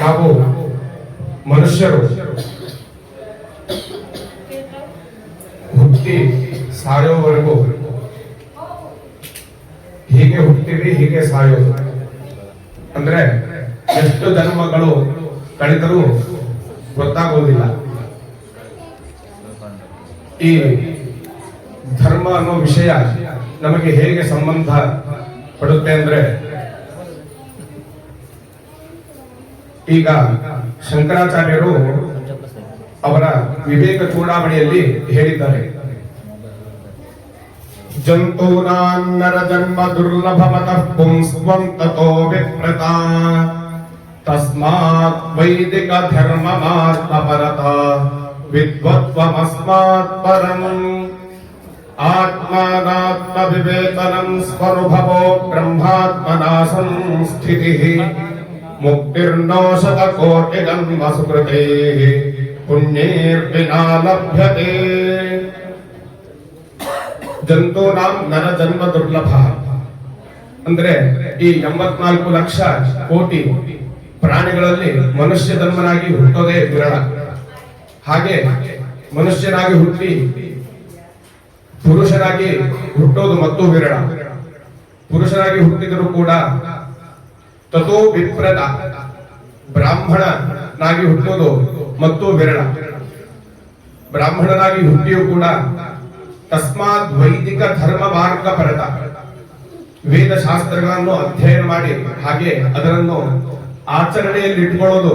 ನಾವು ಮನುಷ್ಯರು ಹುಟ್ಟಿ ಸಾಯೋವರೆಗೂ ಹೀಗೆ ಹುಟ್ಟಿರಿ, ಹೀಗೆ ಸಾಯೋ. ಅಂದ್ರೆ ಎಷ್ಟು ಧರ್ಮಗಳು ಕಳೆದರೂ ಗೊತ್ತಾಗೋದಿಲ್ಲ. ಈ ಧರ್ಮ ಅನ್ನೋ ವಿಷಯ ನಮಗೆ ಹೇಗೆ ಸಂಬಂಧ ಪಡುತ್ತೆ ಅಂದ್ರೆ ಈಗ ಶಂಕರಾಚಾರ್ಯರು ಅವರ ವಿವೇಕ ಚೂಡಾವಣೆಯಲ್ಲಿ ಹೇಳಿದ್ದಾರೆ. ಜಂತೂನಾನ್ನರ ಜನ್ಮ ದುರ್ಲಭಮತಃ ಪುಂಸ್ತ್ವಂ ತಥೋ ವಿಪ್ರತ. ತಸ್ಮಾತ್ ವೈದಿಕ ಧರ್ಮ ಮಾರ್ಗ ಪರತ. ವಿದ್ವತ್ವಮಸ್ಮಾತ್ ಪರಂ. ಆತ್ಮಾನಾತ್ಮ ವಿವೇಚನಂ ಸ್ವನುಭವೋ ಬ್ರಹ್ಮಾತ್ಮನಾ ಸಂಸ್ಥಿತಿಃ. ಸುಕೃತೇ ಪುಣ್ಯೇರ್ವಿನಾ ಲಭ್ಯತೆ ಜಂತೂನಾಂ ನರ ಜನ್ಮ ದುರ್ಲಭ. ಅಂದ್ರೆ ಈ ಎಂಬತ್ನಾಲ್ಕು ಲಕ್ಷ ಕೋಟಿ ಪ್ರಾಣಿಗಳಲ್ಲಿ ಮನುಷ್ಯ ಜನ್ಮನಾಗಿ ಹುಟ್ಟೋದೇ ವಿರಳ. ಹಾಗೆ ಮನುಷ್ಯನಾಗಿ ಹುಟ್ಟಿ ಪುರುಷರಾಗಿ ಹುಟ್ಟೋದು ಮತ್ತೂ ವಿರಳ. ಪುರುಷರಾಗಿ ಹುಟ್ಟಿದರೂ ಕೂಡ ತಥೋ ವಿಪ್ರದ ಬ್ರಾಹ್ಮಣನಾಗಿ ಹುಟ್ಟೋದು ಮತ್ತು ವಿರಳ. ಬ್ರಾಹ್ಮಣನಾಗಿ ಹುಟ್ಟಿಯೂ ಕೂಡ ತಸ್ಮಾತ್ ವೈದಿಕ ಧರ್ಮ ಮಾರ್ಗ ಪರತ. ವೇದ ಶಾಸ್ತ್ರಗಳನ್ನು ಅಧ್ಯಯನ ಮಾಡಿ ಹಾಗೆ ಅದರನ್ನು ಆಚರಣೆಯಲ್ಲಿ ಇಟ್ಕೊಳ್ಳೋದು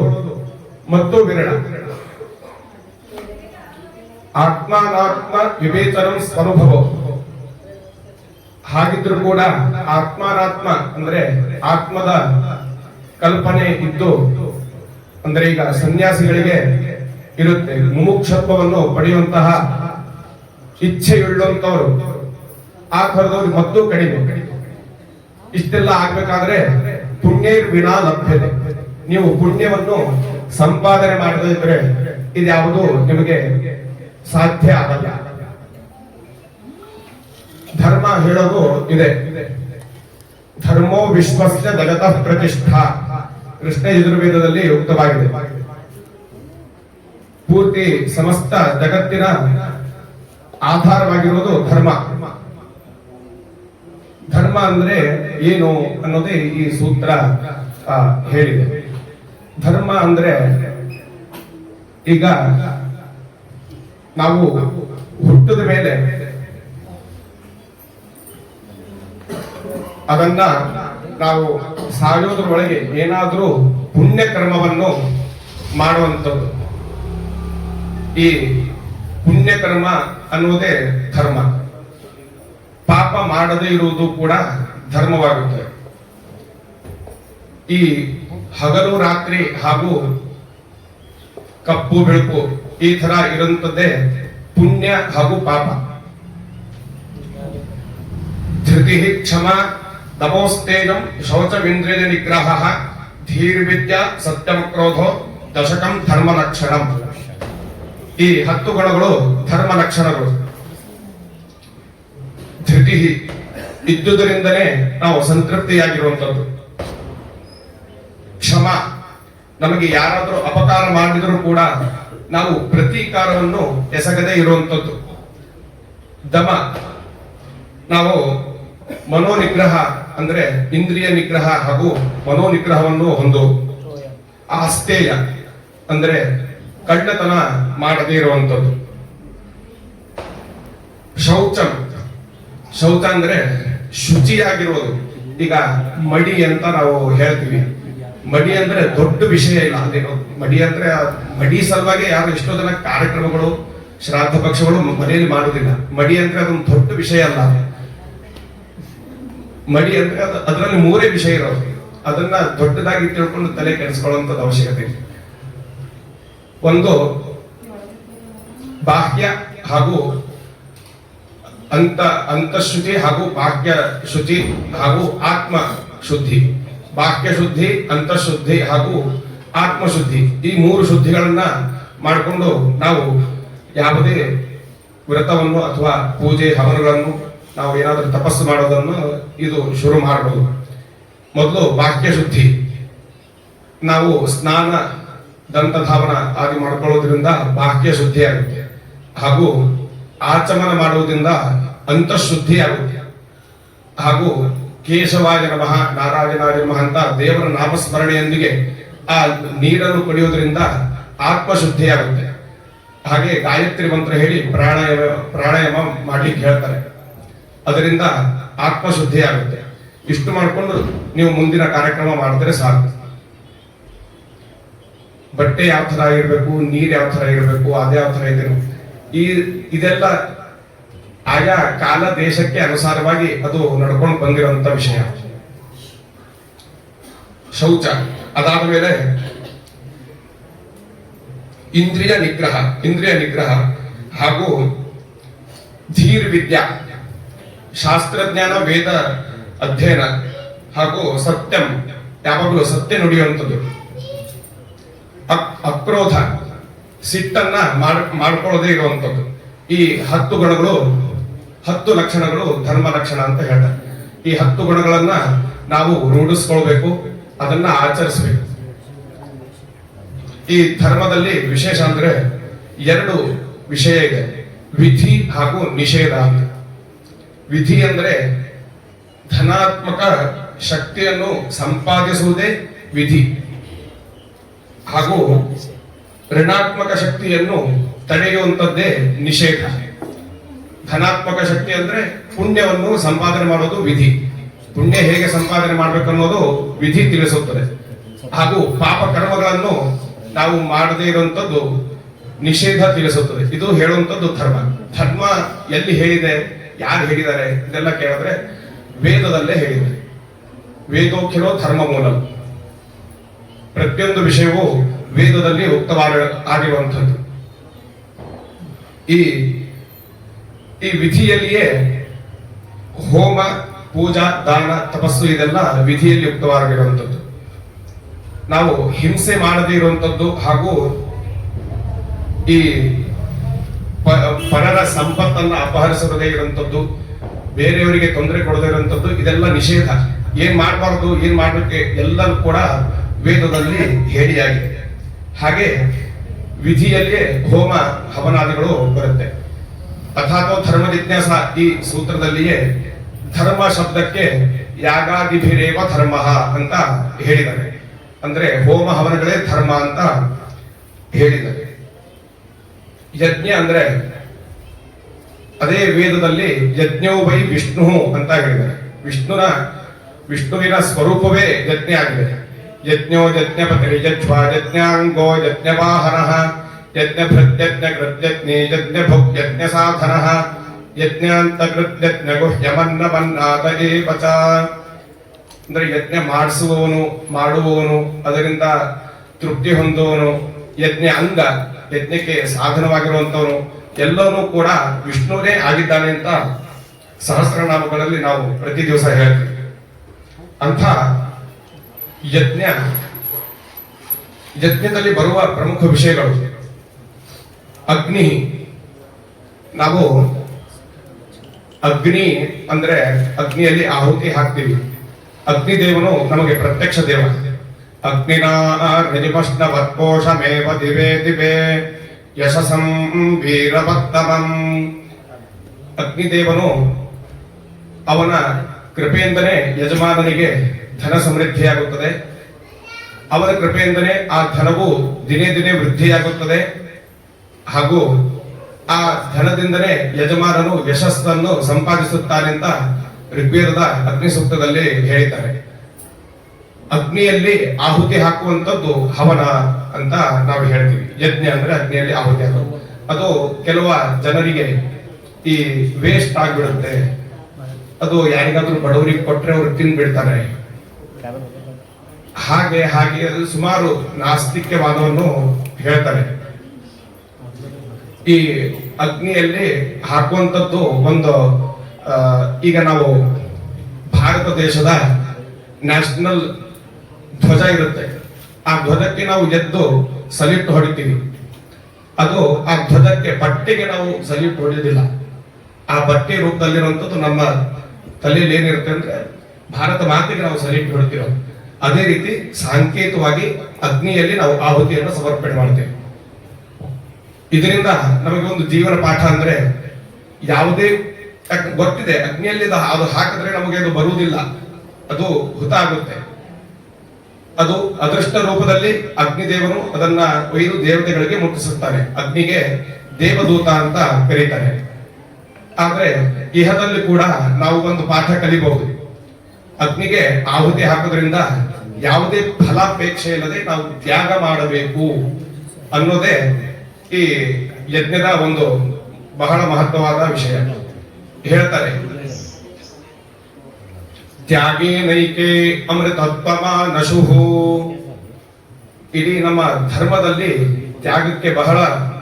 ಮತ್ತು ವಿರಳ. ಆತ್ಮಾನಾತ್ಮ ವಿವೇಚನ ಸ್ವನುಭವ ಹಾಗಿದ್ರು ಕೂಡ ಆತ್ಮಾನಾತ್ಮ ಅಂದ್ರೆ ಆತ್ಮದ ಕಲ್ಪನೆ ಇದ್ದು, ಅಂದ್ರೆ ಈಗ ಸನ್ಯಾಸಿಗಳಿಗೆ ಇರುತ್ತೆ. ಮುಮುಕ್ಷತ್ವವನ್ನು ಪಡೆಯುವಂತಹ ಇಚ್ಛೆಯುಳ್ಳಂತವರು ಆ ಥರದವ್ರು ಮತ್ತು ಕಡಿಮೆ. ಇಷ್ಟೆಲ್ಲ ಆಗ್ಬೇಕಾದ್ರೆ ಪುಣ್ಯ ವಿನಾ ಲಭ್ಯತೆ ನೀವು ಪುಣ್ಯವನ್ನು ಸಂಪಾದನೆ ಮಾಡದಿದ್ರೆ ಇದ್ಯಾವುದು ನಿಮಗೆ ಸಾಧ್ಯ ಆಗಲ್ಲ. ಧರ್ಮ ಹೇಳೋದು ಇದೆ. ಧರ್ಮೋ ವಿಶ್ವಸ್ಯ ಜಗತಃ ಪ್ರತಿಷ್ಠಾ. ಕೃಷ್ಣ ಯಜುರ್ವೇದದಲ್ಲಿ ಉಕ್ತವಾಗಿದೆ. ಪೂರ್ತಿ ಸಮಸ್ತ ಜಗತ್ತಿನ ಆಧಾರವಾಗಿರುವುದು ಧರ್ಮ. ಧರ್ಮ ಅಂದ್ರೆ ಏನು ಅನ್ನೋದೇ ಈ ಸೂತ್ರ ಹೇಳಿದೆ. ಧರ್ಮ ಅಂದ್ರೆ ಈಗ ನಾವು ಹುಟ್ಟಿದ ಮೇಲೆ ಅದನ್ನ ನಾವು ಸಾಯೋದ್ರೊಳಗೆ ಏನಾದ್ರೂ ಪುಣ್ಯ ಕರ್ಮವನ್ನು ಮಾಡುವಂಥದ್ದು. ಈ ಪುಣ್ಯಕರ್ಮ ಅನ್ನುವುದೇ ಧರ್ಮ. ಪಾಪ ಮಾಡದೇ ಇರುವುದು ಕೂಡ ಧರ್ಮವಾಗುತ್ತದೆ ಈ ಹಗಲು, ರಾತ್ರಿ ಹಾಗೂ ಕಪ್ಪು, ಬೆಳಕು ಈ ತರ ಇರುವಂತದ್ದೇ ಪುಣ್ಯ ಹಾಗೂ ಪಾಪ. ಧೃತಿ ಕ್ಷಮ ತಮೋಸ್ತೇಜಂ ಶೌಚವಿಂದ್ರಿಯ ನಿಗ್ರಹ ಧೀರ್ವಿದ್ಯ ಸತ್ಯಮಕ್ರೋಧೋ ದಶಕಂ ಧರ್ಮ ಲಕ್ಷಣಂ ಈ ಹತ್ತು ಗುಣಗಳು ಧರ್ಮ ಲಕ್ಷಣಗಳು ಧೃತಿ ಇದ್ದುದರಿಂದಲೇ ನಾವು ಸಂತೃಪ್ತಿಯಾಗಿರುವಂತದ್ದು ಕ್ಷಮ, ನಮಗೆ ಯಾರಾದರೂ ಅಪಕಾರ ಮಾಡಿದರೂ ಕೂಡ ನಾವು ಪ್ರತೀಕಾರವನ್ನು ಎಸಗದೆ ಇರುವಂತದ್ದು ದಮ, ನಾವು ಮನೋನಿಗ್ರಹ ಅಂದ್ರೆ ಇಂದ್ರಿಯ ನಿಗ್ರಹ ಹಾಗೂ ಮನೋನಿಗ್ರಹವನ್ನು ಹೊಂದು ಆಸ್ತೇಯ ಅಂದ್ರೆ ಕಳ್ಳತನ ಮಾಡದೇ ಇರುವಂತದ್ದು ಶೌಚಂ. ಶೌಚ ಅಂದ್ರೆ ಶುಚಿಯಾಗಿರೋದು ಈಗ ಮಡಿ ಅಂತ ನಾವು ಹೇಳ್ತೀವಿ. ಮಡಿ ಅಂದ್ರೆ ದೊಡ್ಡ ವಿಷಯ ಇಲ್ಲ, ಅದೇನು ಮಡಿ ಅಂದ್ರೆ ಮಡಿ ಸಲುವಾಗಿ ಯಾರು ಎಷ್ಟೋ ಜನ ಕಾರ್ಯಕ್ರಮಗಳು ಶ್ರಾದ್ದ ಪಕ್ಷಗಳು ಮನೆಯಲ್ಲಿ ಮಾಡೋದಿಲ್ಲ ಮಡಿ ಅಂದ್ರೆ ಅದೊಂದು ದೊಡ್ಡ ವಿಷಯ ಅಲ್ಲ. ಮಡಿ ಅಂದ್ರೆ ಅದು ಅದರಲ್ಲಿ ಮೂರೇ ವಿಷಯ ಇರೋದು. ಅದನ್ನ ದೊಡ್ಡದಾಗಿ ತಿಳ್ಕೊಂಡು ತಲೆ ಕೆಡಿಸ್ಕೊಳ್ಳುವಂಥದ್ದು ಅವಶ್ಯಕತೆ ಇದೆ ಒಂದು, ಬಾಹ್ಯ ಹಾಗೂ ಅಂತ ಅಂತಃಶುಚಿ ಹಾಗೂ ಬಾಹ್ಯ ಶುಚಿ ಹಾಗೂ ಆತ್ಮ ಶುದ್ಧಿ. ಬಾಹ್ಯ ಶುದ್ಧಿ, ಅಂತಃಶುದ್ಧಿ ಹಾಗೂ ಆತ್ಮಶುದ್ಧಿ ಈ ಮೂರು ಶುದ್ಧಿಗಳನ್ನ ಮಾಡಿಕೊಂಡು ನಾವು ಯಾವುದೇ ವ್ರತವನ್ನು ಅಥವಾ ಪೂಜೆ, ಹವನಗಳನ್ನು ನಾವು ಏನಾದರೂ ತಪಸ್ಸು ಮಾಡೋದನ್ನು ಇದು ಶುರು ಮಾಡಬಹುದು ಮೊದಲು ವಾಕ್ಯ ಶುದ್ಧಿ. ನಾವು ಸ್ನಾನ ದಂತಧಾವನ ಆಗಿ ಮಾಡ್ಕೊಳ್ಳೋದ್ರಿಂದ ಬಾಹ್ಯ ಶುದ್ಧಿ ಆಗುತ್ತೆ. ಹಾಗೂ ಆಚಮನ ಮಾಡುವುದರಿಂದ ಅಂತಃಶುದ್ಧಿ ಆಗುತ್ತೆ. ಹಾಗೂ ಕೇಶವಾಯ ನಮಃ, ನಾರಾಯಣಾಯ ನಮಃ ಅಂತ ದೇವರ ನಾಮಸ್ಮರಣೆಯೊಂದಿಗೆ ಆ ನೀರನ್ನು ಕುಡಿಯೋದ್ರಿಂದ ಆತ್ಮಶುದ್ಧಿ ಆಗುತ್ತೆ. ಹಾಗೆ ಗಾಯತ್ರಿ ಮಂತ್ರ ಹೇಳಿ ಪ್ರಾಣಾಯಾಮ ಪ್ರಾಣಾಯಾಮ ಮಾಡಲಿಕ್ಕೆ ಹೇಳ್ತಾರೆ. ಅದರಿಂದ ಆತ್ಮಶುದ್ಧಿ ಆಗುತ್ತೆ. ಇಷ್ಟು ಮಾಡಿಕೊಂಡು ನೀವು ಮುಂದಿನ ಕಾರ್ಯಕ್ರಮ ಮಾಡಿದ್ರೆ ಸಾಕು. ಬಟ್ಟೆ ಯಾವ ತರ ಇರಬೇಕು, ನೀರ್ ಯಾವ ತರ ಇರಬೇಕು, ಅದೇ ಯಾವ ತರ ಇದೆ ಈ ಇದೆಲ್ಲ ಆಯಾ ಕಾಲ ದೇಶಕ್ಕೆ ಅನುಸಾರವಾಗಿ ಅದು ನಡ್ಕೊಂಡು ಬಂದಿರುವಂತ ವಿಷಯ. ಶೌಚ. ಅದಾದ ಮೇಲೆ ಇಂದ್ರಿಯ ನಿಗ್ರಹ ಇಂದ್ರಿಯ ನಿಗ್ರಹ ಹಾಗೂ ಧೀರ್ ವಿದ್ಯಾ ಶಾಸ್ತ್ರಜ್ಞಾನ, ವೇದ ಅಧ್ಯಯನ ಹಾಗೂ ಸತ್ಯಂ ಯಾವಾಗಲೂ ಸತ್ಯ ನುಡಿಯುವಂಥದ್ದು. ಅಕ್- ಅಕ್ರೋಧ ಸಿಟ್ಟನ್ನ ಮಾಡ್- ಮಾಡ್ಕೊಳ್ಳದೆ ಇರುವಂಥದ್ದು. ಈ ಹತ್ತು ಗುಣಗಳು ಹತ್ತು ಲಕ್ಷಣಗಳು ಧರ್ಮ ಲಕ್ಷಣ ಅಂತ ಹೇಳ್ತಾರೆ. ಈ ಹತ್ತು ಗುಣಗಳನ್ನ ನಾವು ರೂಢಿಸ್ಕೊಳ್ಬೇಕು, ಅದನ್ನ ಆಚರಿಸಬೇಕು. ಈ ಧರ್ಮದಲ್ಲಿ ವಿಶೇಷ ಅಂದ್ರೆ ಎರಡು ವಿಷಯ ಇದೆ, ವಿಧಿ ಹಾಗೂ ನಿಷೇಧ ಅಂತ. ವಿಧಿ ಅಂದ್ರೆ ಧನಾತ್ಮಕ ಶಕ್ತಿಯನ್ನು ಸಂಪಾದಿಸುವುದೇ ವಿಧಿ. ಹಾಗೂ ಋಣಾತ್ಮಕ ಶಕ್ತಿಯನ್ನು ತಡೆಯುವಂಥದ್ದೇ ನಿಷೇಧ. ಧನಾತ್ಮಕ ಶಕ್ತಿ ಅಂದ್ರೆ ಪುಣ್ಯವನ್ನು ಸಂಪಾದನೆ ಮಾಡೋದು ವಿಧಿ. ಪುಣ್ಯ ಹೇಗೆ ಸಂಪಾದನೆ ಮಾಡಬೇಕು ಅನ್ನೋದು ವಿಧಿ ತಿಳಿಸುತ್ತದೆ. ಹಾಗೂ ಪಾಪ ಕರ್ಮಗಳನ್ನು ನಾವು ಮಾಡದೇ ಇರುವಂಥದ್ದು ನಿಷೇಧ ತಿಳಿಸುತ್ತದೆ. ಇದು ಹೇಳುವಂಥದ್ದು ಧರ್ಮ. ಧರ್ಮ ಎಲ್ಲಿ ಹೇಳಿದೆ? ಯಾರು ಹೇಳಿದ್ದಾರೆ ಇದೆಲ್ಲ ಕೇಳಿದ್ರೆ ವೇದದಲ್ಲೇ ಹೇಳಿದೆ ವೇದೋಖ್ಯರೋ ಧರ್ಮ ಮೂಲ ಪ್ರತಿಯೊಂದು ವಿಷಯವೂ ವೇದದಲ್ಲಿ ಉಕ್ತವಾದ ಆಗಿರುವಂಥದ್ದು. ಈ ಈ ವಿಧಿಯಲ್ಲಿಯೇ ಹೋಮ, ಪೂಜಾ, ದಾನ, ತಪಸ್ಸು ಇದೆಲ್ಲ ವಿಧಿಯಲ್ಲಿ ಉಕ್ತವಾಗಿರುವಂಥದ್ದು. ನಾವು ಹಿಂಸೆ ಮಾಡದೇ ಇರುವಂಥದ್ದು ಹಾಗೂ ಈ ಪರರ ಸಂಪತ್ತನ್ನ ಅಪಹರಿಸದೇ ಇರುವಂಥದ್ದು ಬೇರೆಯವರಿಗೆ ತೊಂದರೆ ಕೊಡದೇ ಇರುವಂಥದ್ದು ಇದೆಲ್ಲ ನಿಷೇಧ. ಏನ್ ಮಾಡಬಾರ್ದು, ಏನ್ ಮಾಡಲಿಕ್ಕೆ ಎಲ್ಲರೂ ಕೂಡ ವೇದದಲ್ಲಿ ಹೇಳಿಯಾಗಿದೆ. ಹಾಗೆ ವಿಧಿಯಲ್ಲಿಯೇ ಹೋಮ ಹವನಾದಿಗಳು ಬರುತ್ತೆ. ಅಥಾತೋ ಧರ್ಮ ಜಿಜ್ಞಾಸ ಈ ಸೂತ್ರದಲ್ಲಿಯೇ ಧರ್ಮ ಶಬ್ದಕ್ಕೆ ಯಾಗಾದಿಭಿರೇವ ಧರ್ಮ ಅಂತ ಹೇಳಿದ್ದಾರೆ. ಅಂದ್ರೆ ಹೋಮ ಹವನಗಳೇ ಧರ್ಮ ಅಂತ ಹೇಳಿದ್ದಾರೆ. ಯಜ್ಞ ಅಂದ್ರೆ ಅದೇ ವೇದದಲ್ಲಿ ಯಜ್ಞವು ವೈ ವಿಷ್ಣು ಅಂತ ಹೇಳಿದ್ದಾರೆ ವಿಷ್ಣುನ, ವಿಷ್ಣುವಿನ ಸ್ವರೂಪವೇ ಯಜ್ಞ ಆಗಿದೆ. ಯಜ್ಞೋ ಯಜ್ಞಪತಿ ಯಜ್ವ ಯಜ್ಞಾಂಗೋ ಯಜ್ಞವಾಹನ ಯಜ್ಞ ಭೃತ್ಯಜ್ಞ ಕೃತ್ಯಜ್ಞೆ ಯಜ್ಞ ಭುಕ್ ಯಜ್ಞ ಸಾಧನ, ಯಜ್ಞಾಂತ ಕೃತ್ಯಜ್ಞ ಗುಹ್ಯಮನ್ನ ಮನ್ನಾದ ಪಚ ಅಂದ್ರೆ ಯಜ್ಞ ಮಾಡಿಸುವವನು, ಮಾಡುವವನು, ಅದರಿಂದ ತೃಪ್ತಿ ಹೊಂದುವವನು, ಯಜ್ಞ ಅಂಗ, ಯಜ್ಞಕ್ಕೆ ಸಾಧನವಾಗಿರುವಂತವನು ಎಲ್ಲವೂ ಕೂಡ ವಿಷ್ಣುವೇ ಆಗಿದ್ದಾನೆ ಅಂತ ಸಹಸ್ರನಾಮಗಳಲ್ಲಿ ನಾವು ಪ್ರತಿ ದಿವಸ ಹೇಳ್ತೀವಿ. ಅಂಥ ಯಜ್ಞ, ಯಜ್ಞದಲ್ಲಿ ಬರುವ ಪ್ರಮುಖ ವಿಷಯಗಳು. ಅಗ್ನಿ, ನಾವು ಅಗ್ನಿ ಅಂದ್ರೆ ಅಗ್ನಿಯಲ್ಲಿ ಆಹುತಿ ಹಾಕ್ತೀವಿ. ಅಗ್ನಿದೇವನು ನಮಗೆ ಪ್ರತ್ಯಕ್ಷ ದೇವ. ಅಗ್ನಿನಾ ಮೇವ ದಿವೇ ದಿವೇ. ಯಶಸಂ ವೀರವತ್ತಮಂ ಅಗ್ನಿದೇವನು ಅವನ ಕೃಪೆಯಿಂದಲೇ ಯಜಮಾನನಿಗೆ ಧನ ಸಮೃದ್ಧಿಯಾಗುತ್ತದೆ. ಅವನ ಕೃಪೆಯಿಂದಲೇ ಆ ಧನವು ದಿನೇ ದಿನೇ ವೃದ್ಧಿಯಾಗುತ್ತದೆ. ಹಾಗೂ ಆ ಧನದಿಂದಲೇ ಯಜಮಾನನು ಯಶಸ್ಸನ್ನು ಸಂಪಾದಿಸುತ್ತಾನೆ ಅಂತ ಋಗ್ವೇದದ ಅಗ್ನಿ ಸೂಕ್ತದಲ್ಲಿ ಹೇಳಿದ್ದಾರೆ. ಅಗ್ನಿಯಲ್ಲಿ ಆಹುತಿ ಹಾಕುವಂತದ್ದು ಹವನ ಅಂತ ನಾವು ಹೇಳ್ತೀವಿ. ಯಜ್ಞ ಅಂದ್ರೆ ಅಗ್ನಿಯಲ್ಲಿ ಆಹುತಿ ಹಾಕೋದು ಅದು ಕೆಲವ ಜನರಿಗೆ ಈ ವೇಸ್ಟ್ ಆಗ್ಬಿಡುತ್ತೆ. ಅದು ಯಾರಿಗಾದ್ರೂ ಬಡವರಿಗೆ ಕೊಟ್ರೆ ಅವ್ರು ತಿಂದ್ಬಿಡ್ತಾರೆ ಹಾಗೆ ಹಾಗೆ ಅದು ಸುಮಾರು ನಾಸ್ತಿಕ್ಯವಾದವನ್ನು ಹೇಳ್ತಾರೆ. ಈ ಅಗ್ನಿಯಲ್ಲಿ ಹಾಕುವಂತದ್ದು ಒಂದು ಈಗ ನಾವು ಭಾರತ ದೇಶದ ನ್ಯಾಷನಲ್ ಧ್ವಜ ಇರುತ್ತೆ. ಆ ಧ್ವಜಕ್ಕೆ ನಾವು ಎದ್ದು ಸಲಿಟ್ಟು ಹೊಡಿತೀವಿ. ಅದು ಆ ಧ್ವಜಕ್ಕೆ ಬಟ್ಟೆಗೆ ನಾವು ಸಲಿಟ್ಟು ಹೊಡೆಯೋದಿಲ್ಲ ಆ ಬಟ್ಟೆ ರೂಪದಲ್ಲಿರುವಂಥದ್ದು ನಮ್ಮ ತಲೆಯಲ್ಲಿ ಏನಿರುತ್ತೆ ಅಂದ್ರೆ ಭಾರತ ಮಾತೆಗೆ ನಾವು ಸಲಿಟ್ಟು ಹೊಡಿತೀರೋ, ಅದೇ ರೀತಿ ಸಾಂಕೇತವಾಗಿ ಅಗ್ನಿಯಲ್ಲಿ ನಾವು ಆಹುತಿಯನ್ನು ಸಮರ್ಪಣೆ ಮಾಡ್ತೇವೆ. ಇದರಿಂದ ನಮಗೆ ಒಂದು ಜೀವನ ಪಾಠ ಅಂದ್ರೆ ಯಾವುದೇ ಗೊತ್ತಿದೆ ಅಗ್ನಿಯಲ್ಲಿ ಅದು ಹಾಕಿದ್ರೆ ನಮಗೆ ಅದು ಬರುವುದಿಲ್ಲ. ಅದು ಹುತ ಆಗುತ್ತೆ ಅದು ಅದೃಷ್ಟ ರೂಪದಲ್ಲಿ ಅಗ್ನಿದೇವನು ಅದನ್ನ ಒಯ್ದು ದೇವತೆಗಳಿಗೆ ಮುಟ್ಟಿಸುತ್ತಾನೆ ಅಗ್ನಿಗೆ ದೇವದೂತ ಅಂತ ಕರೀತಾರೆ. ಆದ್ರೆ ಇಹದಲ್ಲಿ ಕೂಡ ನಾವು ಒಂದು ಪಾಠ ಕಲಿಬಹುದು. ಅಗ್ನಿಗೆ ಆಹುತಿ ಹಾಕೋದ್ರಿಂದ ಯಾವುದೇ ಫಲಾಪೇಕ್ಷೆ ಇಲ್ಲದೆ ನಾವು ತ್ಯಾಗ ಮಾಡಬೇಕು ಅನ್ನೋದೇ ಈ ಯಜ್ಞದ ಒಂದು ಬಹಳ ಮಹತ್ವವಾದ ವಿಷಯ. ಹೇಳ್ತಾರೆ ತ್ಯಾಗೇ ನೈಕೆ ಅಮೃತತ್ವಮ ನಶುಹು ಇಡೀ ನಮ್ಮ ಧರ್ಮದಲ್ಲಿ ತ್ಯಾಗಕ್ಕೆ ಬಹಳ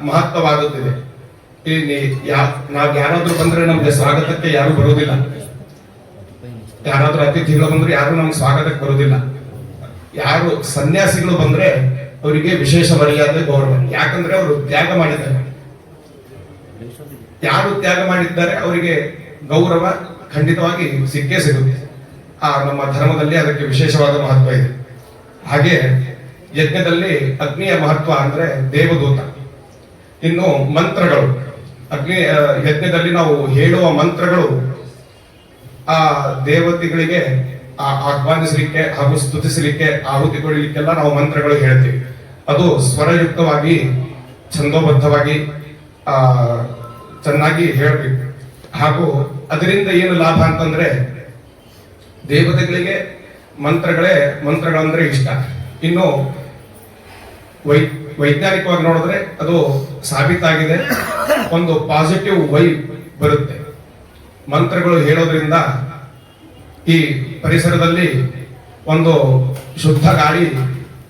ಮಹತ್ವವಾಗುತ್ತಿದೆ ಇಲ್ಲಿ ನಾವ್ ಯಾರಾದ್ರೂ ಬಂದ್ರೆ ನಮ್ಗೆ ಸ್ವಾಗತಕ್ಕೆ ಯಾರು ಬರುವುದಿಲ್ಲ. ಯಾರಾದ್ರೂ ಅತಿಥಿಗಳು ಬಂದ್ರೆ ಯಾರು ನಮ್ಗೆ ಸ್ವಾಗತಕ್ಕೆ ಬರೋದಿಲ್ಲ ಯಾರು ಸನ್ಯಾಸಿಗಳು ಬಂದ್ರೆ ಅವರಿಗೆ ವಿಶೇಷ ಮರ್ಯಾದೆ, ಗೌರವ. ಯಾಕಂದ್ರೆ ಅವರು ತ್ಯಾಗ ಮಾಡಿದ್ದಾರೆ. ಯಾರು ತ್ಯಾಗ ಮಾಡಿದ್ದಾರೆ, ಅವರಿಗೆ ಗೌರವ ಖಂಡಿತವಾಗಿ ಸಿಕ್ಕೇ ಸಿಗುತ್ತೆ. ಆ, ನಮ್ಮ ಧರ್ಮದಲ್ಲಿ ಅದಕ್ಕೆ ವಿಶೇಷವಾದ ಮಹತ್ವ ಇದೆ. ಹಾಗೆ ಯಜ್ಞದಲ್ಲಿ ಅಗ್ನಿಯ ಮಹತ್ವ ಅಂದ್ರೆ ದೇವದೂತ. ಇನ್ನು ಮಂತ್ರಗಳು. ಅಗ್ನಿ ಯಜ್ಞದಲ್ಲಿ ನಾವು ಹೇಳುವ ಮಂತ್ರಗಳು, ಆ, ದೇವತೆಗಳಿಗೆ, ಆ, ಆಹ್ವಾನಿಸಲಿಕ್ಕೆ ಹಾಗೂ ಸ್ತುತಿಸಲಿಕ್ಕೆ, ಆಹುತಿ ಕೊಡಲಿಕ್ಕೆಲ್ಲ ನಾವು ಮಂತ್ರಗಳು ಹೇಳ್ತೀವಿ. ಅದು ಸ್ವರಯುಕ್ತವಾಗಿ, ಛಂದೋಬದ್ಧವಾಗಿ, ಆ, ಚೆನ್ನಾಗಿ ಹೇಳಬೇಕು. ಹಾಗೂ ಅದರಿಂದ ಏನು ಲಾಭ ಅಂತಂದ್ರೆ ದೇವತೆಗಳಿಗೆ ಮಂತ್ರಗಳೇ ಮಂತ್ರಗಳಂದ್ರೆ ಇಷ್ಟ. ಇನ್ನು ವೈ ವೈಜ್ಞಾನಿಕವಾಗಿ ನೋಡಿದ್ರೆ ಅದು ಸಾಬೀತಾಗಿದೆ. ಒಂದು ಪಾಸಿಟಿವ್ ವೈ ಬರುತ್ತೆ. ಮಂತ್ರಗಳು ಹೇಳೋದ್ರಿಂದ ಈ ಪರಿಸರದಲ್ಲಿ ಒಂದು ಶುದ್ಧ ಗಾಳಿ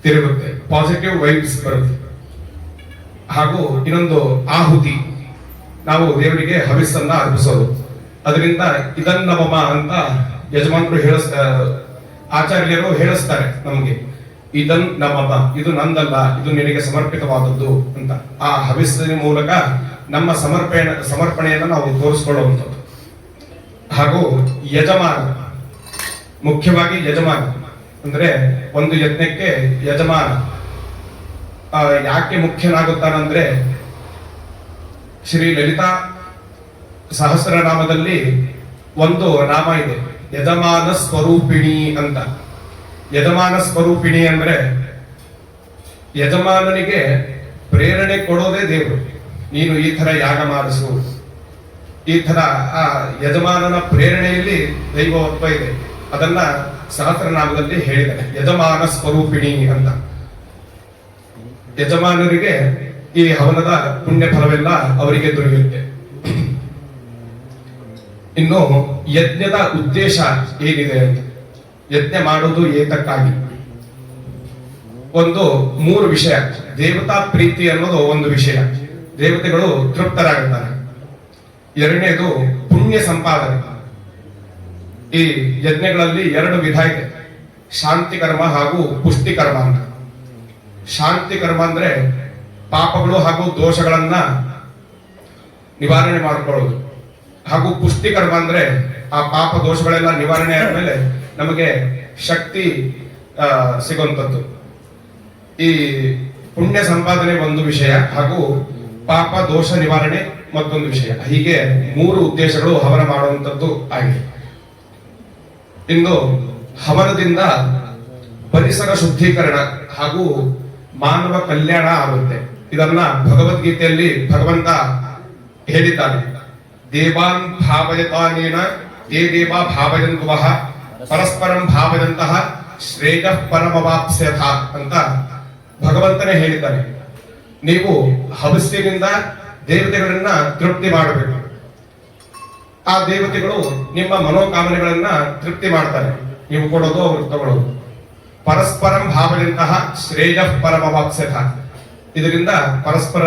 ತಿರುಗುತ್ತೆ. ಪಾಸಿಟಿವ್ ವೈಬ್ಸ್ ಬರುತ್ತೆ. ಹಾಗೂ ಇನ್ನೊಂದು ಆಹುತಿ. ನಾವು ದೇವರಿಗೆ ಹವಿಸ್ಸನ್ನ ಅರ್ಪಿಸೋದು. ಅದರಿಂದ ಇದನ್ನ ಮಮ ಅಂತ ಯಜಮಾನರು ಹೇಳಿಸ್ ಆಚಾರ್ಯರು ಹೇಳಿಸ್ತಾರೆ ನಮಗೆ, ಇದನ್ ನಮ್ಮ ಇದು ನಂದಲ್ಲ, ಇದು ನಿನಗೆ ಸಮರ್ಪಿತವಾದದ್ದು ಅಂತ. ಆ ಹವಿಸ್ಸಿನ ಮೂಲಕ ನಮ್ಮ ಸಮರ್ಪಣೆ, ಸಮರ್ಪಣೆಯನ್ನು ನಾವು ತೋರಿಸ್ಕೊಳ್ಳುವಂಥದ್ದು. ಹಾಗೂ ಯಜಮಾನ, ಮುಖ್ಯವಾಗಿ ಯಜಮಾನ, ಅಂದ್ರೆ ಒಂದು ಯಜ್ಞಕ್ಕೆ ಯಜಮಾನ ಯಾಕೆ ಮುಖ್ಯನಾಗುತ್ತಾನಂದ್ರೆ, ಶ್ರೀ ಲಲಿತಾ ಸಹಸ್ರನಾಮದಲ್ಲಿ ಒಂದು ನಾಮ ಇದೆ. ಯಜಮಾನ ಸ್ವರೂಪಿಣಿ ಅಂತ. ಯಜಮಾನ ಸ್ವರೂಪಿಣಿ ಅಂದ್ರೆ ಯಜಮಾನನಿಗೆ ಪ್ರೇರಣೆ ಕೊಡೋದೇ ದೇವರು. ನೀನು ಈ ತರ ಯಾಗ ಮಾಡಿಸು. ಈ ತರ ಆ ಯಜಮಾನನ ಪ್ರೇರಣೆಯಲ್ಲಿ ದೈವತ್ವ ಇದೆ. ಅದನ್ನ ಸಹಸ್ರನಾಮದಲ್ಲಿ ಹೇಳಿದ್ದಾರೆ. ಯಜಮಾನ ಸ್ವರೂಪಿಣಿ ಅಂತ. ಯಜಮಾನರಿಗೆ ಈ ಹವನದ ಪುಣ್ಯ ಫಲವೆಲ್ಲ ಅವರಿಗೆ ದೊರೆಯುತ್ತೆ. ಇನ್ನು ಯಜ್ಞದ ಉದ್ದೇಶ ಏನಿದೆ ಅಂತ. ಯಜ್ಞ ಮಾಡೋದು ಏತಕ್ಕಾಗಿ? ಒಂದು, ಮೂರು ವಿಷಯ. ದೇವತಾ ಪ್ರೀತಿ ಅನ್ನೋದು ಒಂದು ವಿಷಯ. ದೇವತೆಗಳು ತೃಪ್ತರಾಗುತ್ತಾರೆ ಎರಡನೇದು, ಪುಣ್ಯ ಸಂಪಾದನೆ. ಈ ಯಜ್ಞಗಳಲ್ಲಿ ಎರಡು ವಿಧ ಇದೆ. ಶಾಂತಿ ಕರ್ಮ ಹಾಗೂ ಪುಷ್ಟಿ ಕರ್ಮ ಅಂತ. ಶಾಂತಿ ಕರ್ಮ ಅಂದ್ರೆ ಪಾಪಗಳು ಹಾಗೂ ದೋಷಗಳನ್ನ ನಿವಾರಣೆ ಮಾಡಿಕೊಳ್ಳೋದು. ಹಾಗೂ ಪುಷ್ಟಿಕರ ಬಂದ್ರೆ ಆ ಪಾಪ ದೋಷಗಳೆಲ್ಲ ನಿವಾರಣೆ ಆದ್ಮೇಲೆ ನಮಗೆ ಶಕ್ತಿ ಸಿಗುವಂಥದ್ದು. ಈ ಪುಣ್ಯ ಸಂಪಾದನೆ ಒಂದು ವಿಷಯ ಹಾಗೂ ಪಾಪ ದೋಷ ನಿವಾರಣೆ ಮತ್ತೊಂದು ವಿಷಯ. ಹೀಗೆ ಮೂರು ಉದ್ದೇಶಗಳು ಹವನ ಮಾಡುವಂಥದ್ದು ಆಗಿದೆ. ಇಂದು ಹವನದಿಂದ ಪರಿಸರ ಶುದ್ಧೀಕರಣ ಹಾಗೂ ಮಾನವ ಕಲ್ಯಾಣ ಆಗುತ್ತೆ. ಇದನ್ನ ಭಗವದ್ಗೀತೆಯಲ್ಲಿ ಭಗವಂತ ಹೇಳಿದ್ದಾನೆ. ದೇವಾನ್ ಭಾವಯತಾನೇನ, ದೇ ದೇವಾ ಭಾವಯಂತು ವಹ ಪರಸ್ಪರಂ ಭಾವಯಂತಹ ಶ್ರೇಯ ಪರಮವಾಪ್ಸ್ಯಥ ಅಂತ ಭಗವಂತನೇ ಹೇಳಿದ್ದಾರೆ. ನೀವು ಹವಸ್ಸಿನಿಂದ ದೇವತೆಗಳನ್ನ ತೃಪ್ತಿ ಮಾಡಬೇಕು. ಆ ದೇವತೆಗಳು ನಿಮ್ಮ ಮನೋಕಾಮನೆಗಳನ್ನ ತೃಪ್ತಿ ಮಾಡ್ತಾರೆ. ನೀವು ಕೊಡೋದು ಅವರು ತಗೊಳ್ಳೋದು. ಪರಸ್ಪರಂ ಭಾವದಂತಹ ಶ್ರೇಯ ಪರಮವಾಪ್ಸ್ಯಥ. ಇದರಿಂದ ಪರಸ್ಪರ,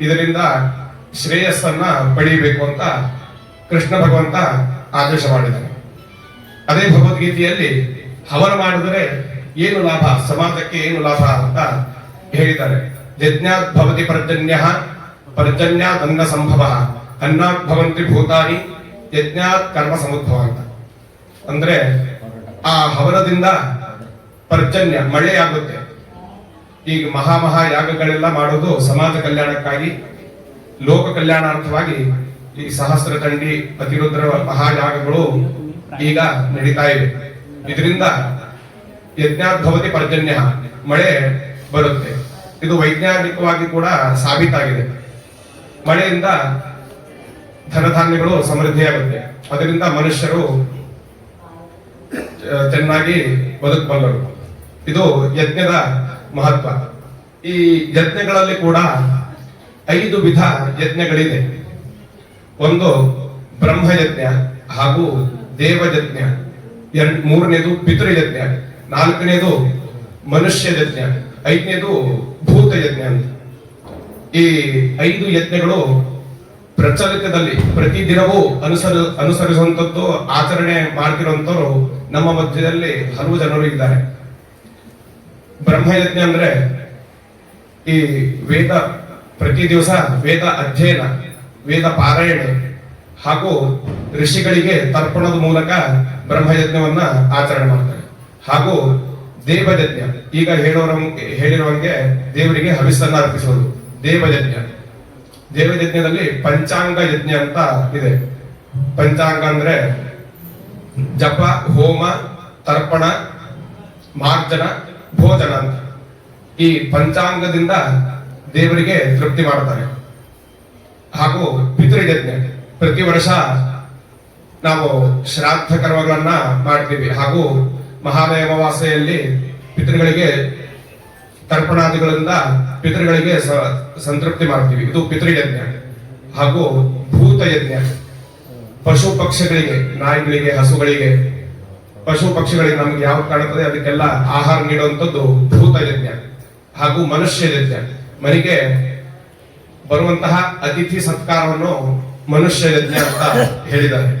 ಇದರಿಂದ ಶ್ರೇಯಸ್ಸನ್ನ ಪಡೆಯಬೇಕು ಅಂತ ಕೃಷ್ಣ ಭಗವಂತ ಆದೇಶ ಮಾಡಿದ್ದಾನೆ ಅದೇ ಭಗವದ್ಗೀತೆಯಲ್ಲಿ ಹವನ ಮಾಡಿದರೆ ಏನು ಲಾಭ? ಸಮಾಜಕ್ಕೆ ಏನು ಲಾಭ ಅಂತ ಹೇಳಿದ್ದಾರೆ. ಯಜ್ಞಾತ್ ಭವತಿ ಪರ್ಜನ್ಯ ಪರ್ಜನ್ಯಾತ್ ಅನ್ನ ಸಂಭವ, ಅನ್ನಾತ್ ಭವಂತಿ ಭೂತಾನಿ, ಯಜ್ಞಾತ್ ಕರ್ಮ ಸಮುದ್ಭವ ಅಂತ. ಅಂದ್ರೆ ಆ ಹವನದಿಂದ ಪರ್ಜನ್ಯ ಮಳೆಯಾಗುತ್ತೆ ಈಗ ಮಹಾ ಮಹಾ ಯಾಗಗಳೆಲ್ಲ ಮಾಡೋದು ಸಮಾಜ ಕಲ್ಯಾಣಕ್ಕಾಗಿ ಲೋಕ ಕಲ್ಯಾಣಾರ್ಥವಾಗಿ ಈ ಸಹಸ್ರ ತಂಡಿ ಅತಿರುದ್ರ ಮಹಾಯಾಗಗಳು ಈಗ ನಡೀತಾ ಇವೆ. ಇದರಿಂದ ಯಜ್ಞಾದ್ಭವತಿ ಪರ್ಜನ್ಯ ಮಳೆ ಬರುತ್ತೆ. ಇದು ವೈಜ್ಞಾನಿಕವಾಗಿ ಕೂಡ ಸಾಬೀತಾಗಿದೆ. ಮಳೆಯಿಂದ ಧನಧಾನ್ಯಗಳು ಸಮೃದ್ಧಿಯಾಗುತ್ತೆ. ಅದರಿಂದ ಮನುಷ್ಯರು ಚೆನ್ನಾಗಿ ಬದುಕಬಲ್ಲರು ಇದು ಯಜ್ಞದ ಮಹತ್ವ. ಈ ಯಜ್ಞಗಳಲ್ಲಿ ಕೂಡ ಐದು ವಿಧ ಯಜ್ಞಗಳಿದೆ. ಒಂದು ಬ್ರಹ್ಮಯಜ್ಞ ಹಾಗೂ ದೇವಯಜ್ಞ. ಎರಡ್, ಮೂರನೇದು ಪಿತೃಯಜ್ಞ, ನಾಲ್ಕನೇದು ಮನುಷ್ಯ ಯಜ್ಞ ಐದನೇದು ಭೂತ ಯಜ್ಞ ಅಂತ. ಈ ಐದು ಯಜ್ಞಗಳು ಪ್ರಚಲಿತದಲ್ಲಿ ಪ್ರತಿದಿನವೂ ಅನುಸರ, ಅನುಸರಿಸುವಂಥದ್ದು, ಆಚರಣೆ ಮಾಡ್ತಿರುವಂತವ್ರು ನಮ್ಮ ಮಧ್ಯದಲ್ಲಿ ಹಲವು ಜನರು ಇದ್ದಾರೆ. ಬ್ರಹ್ಮಯಜ್ಞ ಅಂದ್ರೆ ಈ ವೇದ ಪ್ರತಿ ದಿವಸ ವೇದ ಅಧ್ಯಯನ, ವೇದ ಪಾರಾಯಣೆ ಹಾಗೂ ಋಷಿಗಳಿಗೆ ತರ್ಪಣದ ಮೂಲಕ ಬ್ರಹ್ಮಯಜ್ಞವನ್ನ ಆಚರಣೆ ಮಾಡ್ತಾರೆ. ಹಾಗೂ ದೇವಯಜ್ಞ, ಈಗ ಹೇಳೋರ ಹೇಳಿರುವಂಗೆ ದೇವರಿಗೆ ಹವಿಸ್ಸನ್ನ ಅರ್ಪಿಸೋದು ದೇವಯಜ್ಞ. ದೇವಯಜ್ಞದಲ್ಲಿ ಪಂಚಾಂಗ ಯಜ್ಞ ಅಂತ ಇದೆ. ಪಂಚಾಂಗ ಅಂದ್ರೆ ಜಪ, ಹೋಮ, ತರ್ಪಣ, ಮಾರ್ಜನ, ಭೋಜನ ಅಂತ. ಈ ಪಂಚಾಂಗದಿಂದ ದೇವರಿಗೆ ತೃಪ್ತಿ ಮಾಡ್ತಾರೆ ಹಾಗೂ ಪಿತೃಯಜ್ಞ. ಪ್ರತಿ ವರ್ಷ ನಾವು ಶ್ರಾದ್ದ ಕರ್ಮಗಳನ್ನ ಮಾಡ್ತೀವಿ. ಹಾಗೂ ಮಹಾಲಯ ಅಮಾವಾಸ್ಯೆಯಲ್ಲಿ ಪಿತೃಗಳಿಗೆ ತರ್ಪಣಾದಿಗಳಿಂದ ಪಿತೃಗಳಿಗೆ ಸಂತೃಪ್ತಿ ಮಾಡ್ತೀವಿ. ಇದು ಪಿತೃಯಜ್ಞ. ಹಾಗೂ ಭೂತಯಜ್ಞ. ಪಶು ಪಕ್ಷಿಗಳಿಗೆ ನಾಯಿಗಳಿಗೆ, ಹಸುಗಳಿಗೆ ಪಶು ಪಕ್ಷಿಗಳಿಗೆ ನಮ್ಗೆ ಯಾವ್ದು ಕಾಣುತ್ತದೆ? ಅದಕ್ಕೆಲ್ಲ ಆಹಾರ ನೀಡುವಂಥದ್ದು ಭೂತ ಯಜ್ಞ ಹಾಗೂ ಮನುಷ್ಯ ಯಜ್ಞ ಮನೆಗೆ ಬರುವಂತಹ ಅತಿಥಿ ಸತ್ಕಾರವನ್ನು ಮನುಷ್ಯ ಯಜ್ಞ ಅಂತ ಹೇಳಿದ್ದಾರೆ.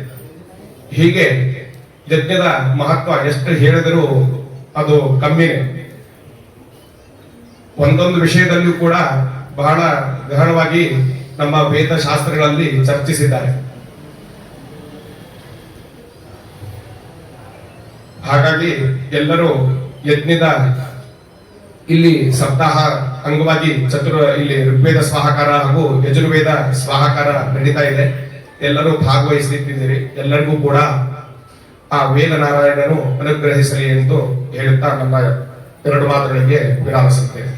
ಹೀಗೆ ಯಜ್ಞದ ಮಹತ್ವ ಎಷ್ಟು ಹೇಳಿದರೂ ಅದು ಕಮ್ಮಿ ಒಂದೊಂದು ವಿಷಯದಲ್ಲಿಯೂ ಕೂಡ ಬಹಳ ಗಹನವಾಗಿ ನಮ್ಮ ವೇದ ಶಾಸ್ತ್ರಗಳಲ್ಲಿ ಚರ್ಚಿಸಿದ್ದಾರೆ. ಹಾಗಾಗಿ ಎಲ್ಲರೂ ಯಜ್ಞದ ಇಲ್ಲಿ ಸಪ್ತಾಹ ಅಂಗವಾಗಿ ಚತುರ ಇಲ್ಲಿ ಋಗ್ವೇದ ಸ್ವಾಹಕಾರ ಹಾಗೂ ಯಜುರ್ವೇದ ಸ್ವಾಹಕಾರ ನಡೀತಾ ಇದೆ. ಎಲ್ಲರೂ ಭಾಗವಹಿಸುತ್ತಿದ್ದೀರಿ ಎಲ್ಲರಿಗೂ ಕೂಡ ಆ ವೇದ ನಾರಾಯಣನು ಅನುಗ್ರಹಿಸಲಿ ಎಂದು ಹೇಳುತ್ತಾ ನಮ್ಮ ಎರಡು ಮಾತುಗಳಿಗೆ ವಿರಾಮಿಸುತ್ತೇವೆ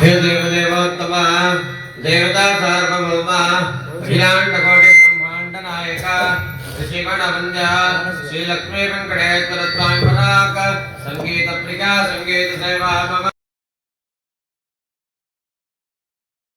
ದೇವ ದೇವ ದೇವೋತ್ತಮ ದೇವತಾ ಸಾರ್ವಭೌಮ. ಶ್ರೀಗಣ ವಂದ್ಯ ಶ್ರೀ ಲಕ್ಷ್ಮೀ ವೆಂಕಟೇಶ್ವರ